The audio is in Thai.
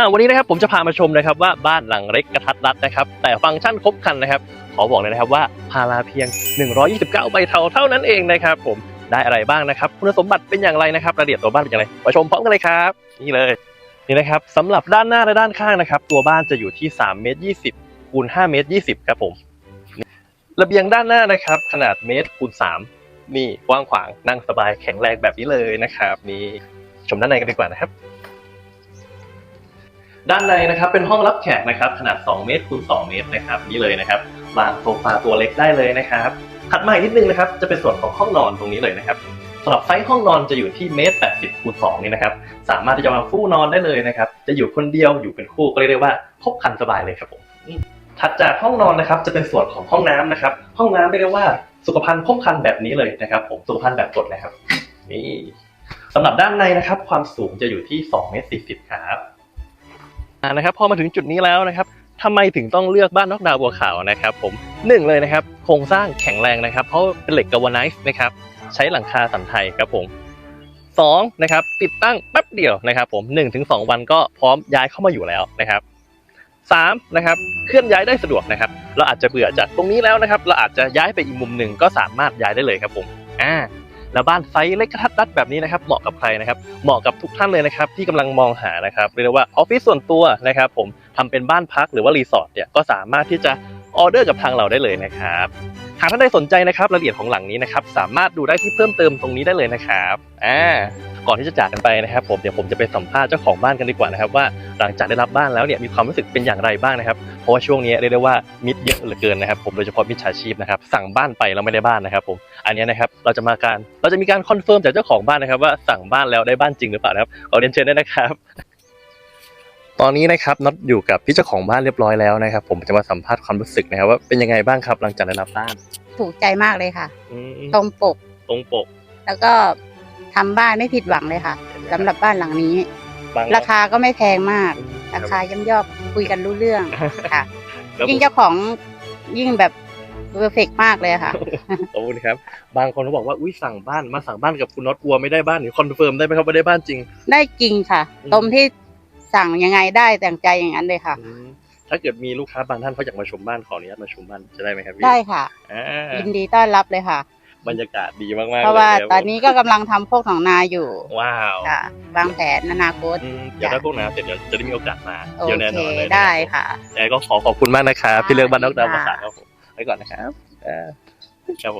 อ่าวันนี้นะครับผมจะพามาชมนะครับว่าบ้านหลังเล็กกระทัดรัดนะครับ แต่ฟังก์ชันครบครันนะครับ ขอบอกเลยนะครับว่าพาราเพียง 129 ใบเทาเท่านั้นเองนะครับ ผมได้อะไรบ้างนะครับ คุณสมบัติเป็นอย่างไรนะครับรายละเอียดตัวบ้านเป็นอย่างไรมาชมพร้อมกันเลยครับ นี่เลยนี่นะครับสำหรับด้านหน้าและด้านข้างนะครับ ตัวบ้านจะอยู่ที่3เมตร20คูณ5เมตร20ครับผมระเบียงด้านหน้านะครับ ขนาดเมตรคูณ3นี่กว้างขวางนั่งสบายแข็งแรงแบบนี้เลยนะครับ นี่ชมด้านในกันดีกว่านะครับ ด้านในนะครับเป็นห้องรับแขกนะครับขนาด 2 เมตรคูณ2เมตรนะครับนี่เลยนะครับวางโซฟาตัวเล็กได้เลยนะครับถัดมาอีกนิดนึงนะครับจะเป็นส่วนของห้องนอนตรงนี้เลยนะครับสำหรับไซส์ห้องนอนจะอยู่ที่เมตร80คูณ2นี่นะครับสามารถที่จะมางฟู่นอนได้เลยนะครับจะอยู่คนเดียวอยู่เป็นคู่ก็เรียกได้ว่าครบคันสบายเลยครับผมถัดจากห้องนอนนะครับจะเป็นส่วนของห้องน้ำนะครับห้องน้ำเรียกได้ว่าสุขภัณฑ์ครบคันแบบนี้เลยนะครับผมสุขภัณฑ์แบบกดนะครับนี่สำหรับด้านในนะครับความสูงจะอยู่ที่2เมตร40ครับ นะครับพอมาถึงจุดนี้แล้วนะครับทำไมถึงต้องเลือกบ้านนอกดาวบัวขาวนะครับผมหนึ่งเลยนะครับโครงสร้างแข็งแรงนะครับ เพราะเป็นเหล็กกาวาไนซ์นะครับใช้หลังคาสันไทยครับผมสองนะครับติดตั้งแป๊บเดียวนะครับ ผมหนึ่งถึงสองวันก็พร้อมย้ายเข้ามาอยู่แล้วนะครับสามนะครับเคลื่อนย้ายได้สะดวกนะครับ เราอาจจะเบื่อจากตรงนี้แล้วนะครับ เราอาจจะย้ายไปอีกมุมหนึ่งก็สามารถย้ายได้เลยครับผมอ่า แล้วบ้านไซส์เล็กกระทัดรัดแบบนี้นะครับเหมาะกับใครนะครับเหมาะกับทุกท่านเลยนะครับที่กำลังมองหานะครับเรียกว่าออฟฟิศส่วนตัวนะครับผมทำเป็นบ้านพักหรือว่ารีสอร์ทเนี่ยก็สามารถที่จะ ออเดอร์กับทางเราได้เลยนะครับหากท่านใดสนใจนะครับรายละเอียดของหลังนี้นะครับสามารถดูได้ที่เพิ่มเติมตรงนี้ได้เลยนะครับอ่าก่อนที่จะจากกันไปนะครับ ผมเดี๋ยวผมจะไปสัมภาษณ์เจ้าของบ้านกันดีกว่านะครับว่าหลังจากได้รับบ้านแล้วเนี่ยมีความรู้สึกเป็นอย่างไรบ้างนะครับ เพราะว่าช่วงนี้เรียกได้ว่ามิดเยอะเหลือเกินนะครับ ผมโดยเฉพาะมิจฉาชีพนะครับสั่งบ้านไปแล้วไม่ได้บ้านนะครับ ผมอันนี้นะครับเราจะมาการเราจะมีการคอนเฟิร์มจากเจ้าของบ้านนะครับว่าสั่งบ้านแล้วได้บ้านจริงหรือเปล่านะครับขอเรียนเชิญได้นะครับ ตอนนี้นะครับน็อตอยู่กับพี่เจ้าของบ้านเรียบร้อยแล้วนะครับ ผมจะมาสัมภาษณ์ความรู้สึกนะครับว่าเป็นยังไงบ้างครับหลังจากได้รับบ้านถูกใจมากเลยค่ะ อืมตรงปก ตรงปกแล้วก็ทำบ้านไม่ผิดหวังเลยค่ะสำหรับบ้านหลังนี้บางราคาก็ไม่แพงมากคราบคาย่อมย่อมคุยกันรู้เรื่องค่ะ ครับยิ่งเจ้าของยิ่งแบบเพอร์เฟกมากเลยค่ะ ขอบคุณครับ บางคนเขาบอกว่าอุ้ยสั่งบ้านมาสั่งบ้านกับคุณน็อตกลัวไม่ได้บ้านหรือคอนเฟิร์มได้ไหมครับว่าได้บ้านจริง ได้จริงค่ะ อืม ตรงที่ สั่งยังไงได้แต่งใจอย่างนั้นเลยค่ะ อืมถ้าเกิดมีลูกค้าบางท่านเขาอยากมาชมบ้านขออนุญาตมาชมบ้านจะได้ไหมครับพี่ได้ค่ะ อ่ายินดีต้อนรับเลยค่ะ บรรยากาศดีมากๆเพราะว่าลยคบตอนนี้ก็กำลังทำโคกหนองนาอยู่ว้าวค่ะวางแผนอนาคตอืมเดี๋ยวถ้าพวกน้ำเสร็จเดี๋ยวจะได้มีโอกาสมาโอเดี๋ยวเคแน่นอนเลยนได้ค่ะยังไงก็ขอขอบคุณมากนะครับที่เลือกบ้านนอกดาวมาค่ะสานครับผมไปก่อนนะครับอ่าครับผม